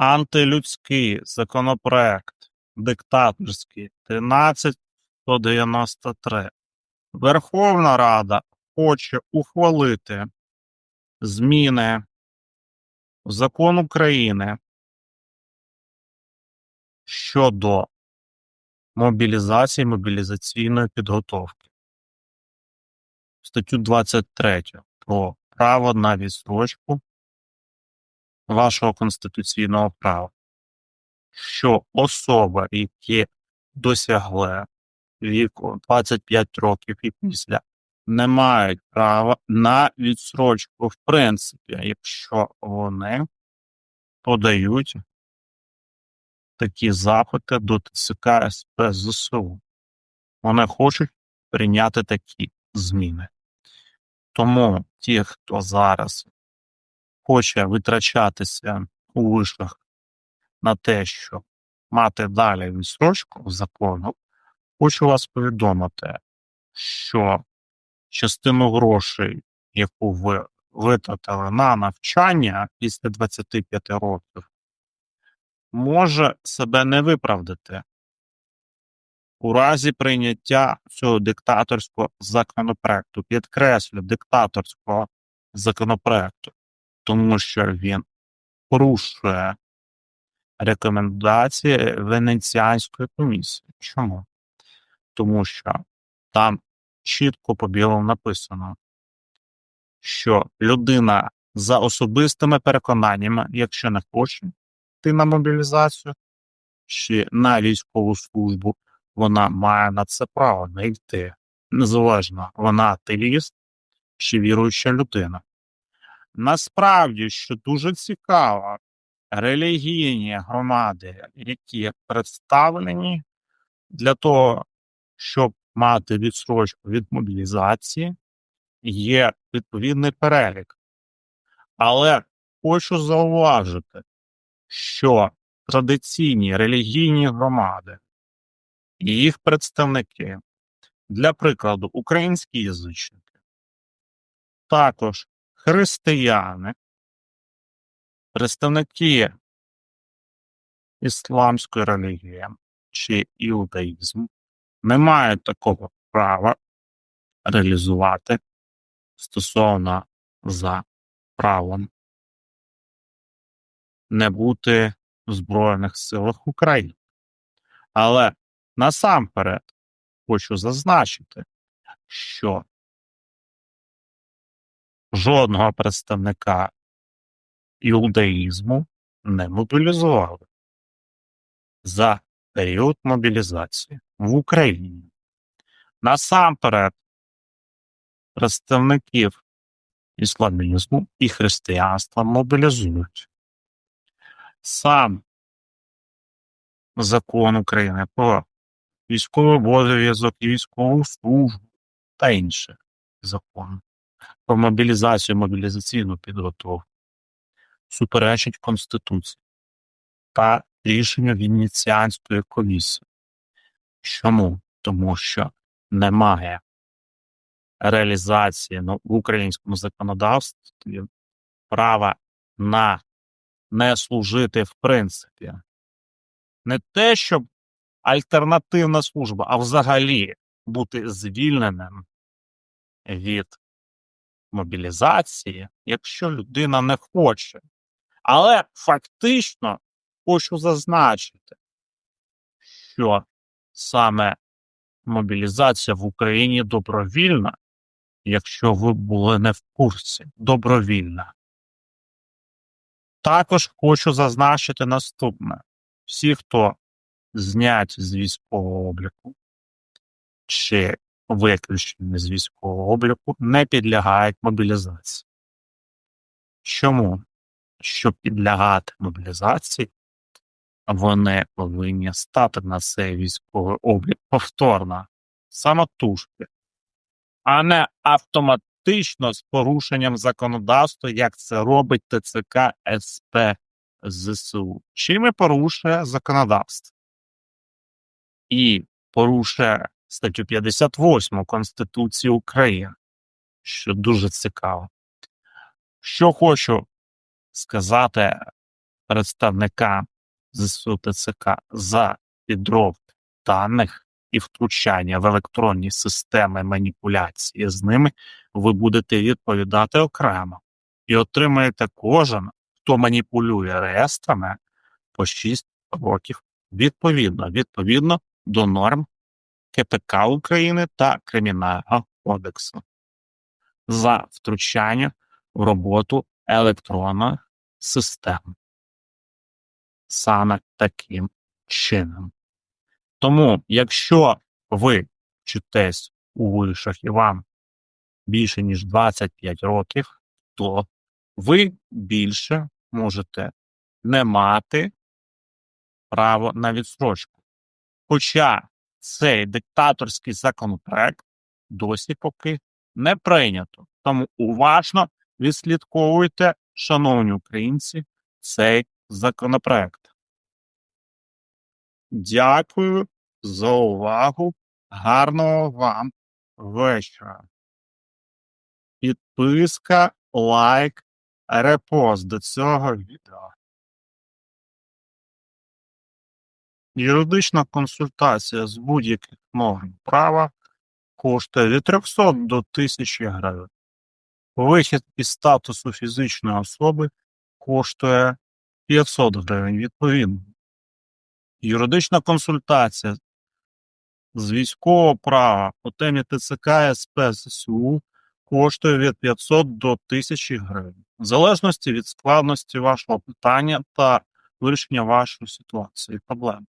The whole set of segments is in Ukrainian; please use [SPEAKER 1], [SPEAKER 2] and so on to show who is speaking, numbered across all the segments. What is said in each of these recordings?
[SPEAKER 1] антилюдський законопроект диктаторський 13193. Верховна Рада хоче ухвалити зміни в закон України щодо мобілізації мобілізаційної підготовки. Статтю 23 про право на відстрочку вашого конституційного права, що особи, які досягли віку 25 років і після, не мають права на відстрочку, в принципі, якщо вони подають такі запити до ТЦК СП ЗСУ. Вони хочуть прийняти такі зміни. Тому ті, хто зараз хоче витрачатися у вишах на те, щоб мати далі відстрочку закону, хочу вас повідомити, що частину грошей, яку ви витратили на навчання після 25 років, може себе не виправдати у разі прийняття цього диктаторського законопроекту. Підкреслю диктаторського законопроекту, тому що він порушує рекомендації Венеціанської комісії. Чому? Тому що там чітко по білому написано, що людина за особистими переконаннями, якщо не хоче йти на мобілізацію чи на військову службу, вона має на це право не йти. Незалежно, вона атеїст чи віруюча людина. Насправді, що дуже цікаво, релігійні громади, які представлені для того, щоб мати відстрочку від мобілізації, є відповідний перелік. Але хочу зауважити, що традиційні релігійні громади і їх представники, для прикладу, українські язичники, також християни, представники ісламської релігії чи іудаїзму не мають такого права реалізувати стосовно за правом не бути в Збройних силах України. Але насамперед хочу зазначити, що жодного представника іудаїзму не мобілізували за період мобілізації в Україні. Насамперед, представників ісламізму і християнства мобілізують. Сам закон України про військовий обов'язок і військову службу та інші закони про мобілізацію мобілізаційну підготовку суперечить Конституції та рішенню Венеціанської комісії. Чому? Тому що немає реалізації ну, в українському законодавстві права на не служити в принципі. Не те, щоб альтернативна служба, а взагалі бути звільненим від мобілізації, якщо людина не хоче. Але фактично хочу зазначити, що саме мобілізація в Україні добровільна, якщо ви були не в курсі, добровільна. Також хочу зазначити наступне: всі, хто зняті з військового обліку чи виключені з військового обліку, не підлягають мобілізації. Чому? Щоб підлягати мобілізації, вони повинні стати на цей військовий облік повторно, самотужки, а не автоматично з порушенням законодавства, як це робить ТЦК СП ЗСУ. Чим і порушує законодавство і порушує статтю 58 Конституції України, що дуже цікаво. Що хочу сказати представника ЗСУ ТЦК за підробки даних і втручання в електронні системи маніпуляції з ними, ви будете відповідати окремо і отримаєте кожен, хто маніпулює реєстрами по 6 років відповідно, відповідно до норм КПК України та Кримінального кодексу за втручання в роботу електронних систем. Саме таким чином. Тому, якщо ви вчитесь у вишах і вам більше ніж 25 років, то ви більше можете не мати право на відстрочку. Хоча цей диктаторський законопроект досі поки не прийнято. Тому уважно відслідковуйте, шановні українці, цей законопроект. Дякую за увагу. Гарного вам вечора. Підписка, лайк, репост до цього відео. Юридична консультація з будь-яких норм права коштує від 300 до 1000 гривень. Вихід із статусу фізичної особи коштує 500 гривень відповідно. Юридична консультація з військового права по темі ТЦК СП ЗСУ коштує від 500 до 1000 гривень, в залежності від складності вашого питання та вирішення вашої ситуації проблем.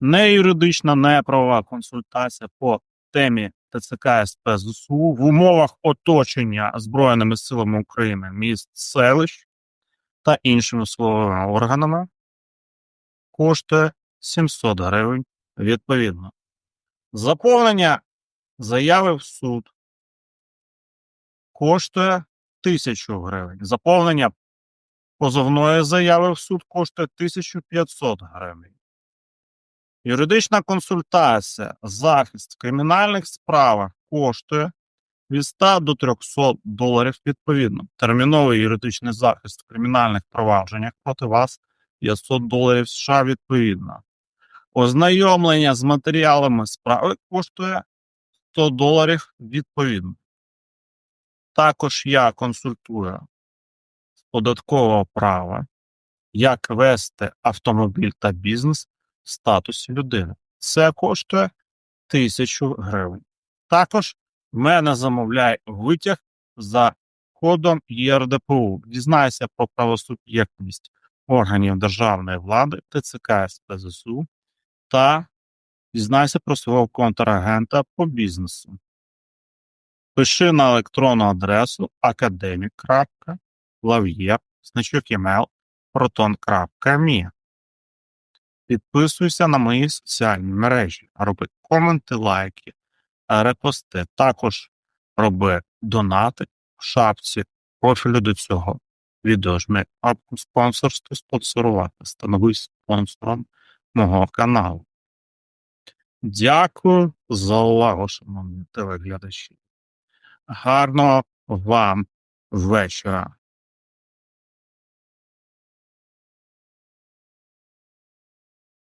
[SPEAKER 1] Не юридична, не правова консультація по темі ТЦК СП ЗСУ в умовах оточення Збройними силами України міст селищ та іншими силовими органами коштує 700 гривень відповідно. Заповнення заяви в суд коштує 1000 гривень. Заповнення позовної заяви в суд коштує 1500 гривень. Юридична консультація, захист в кримінальних справах коштує від 100 до 300 доларів відповідно. Терміновий юридичний захист в кримінальних провадженнях проти вас 500 доларів США відповідно. Ознайомлення з матеріалами справи коштує 100 доларів відповідно. Також я консультую з податкового права, як вести автомобіль та бізнес статусі людини. Це коштує 1000 гривень. Також мене замовляє витяг за кодом ЄРДПУ. Дізнайся про правосуб'єктність органів державної влади, ТЦК СПЗСУ та дізнайся про свого контрагента по бізнесу. Пиши на електронну адресу academic.lavie, значок email, proton.me. Підписуйся на мої соціальні мережі, роби коменти, лайки, репости. Також роби донати в шапці профілю до цього відео. Жми кнопку спонсорство спонсорувати. Становись спонсором мого каналу. Дякую за увагу, шановні телеглядачі. Гарного вам вечора.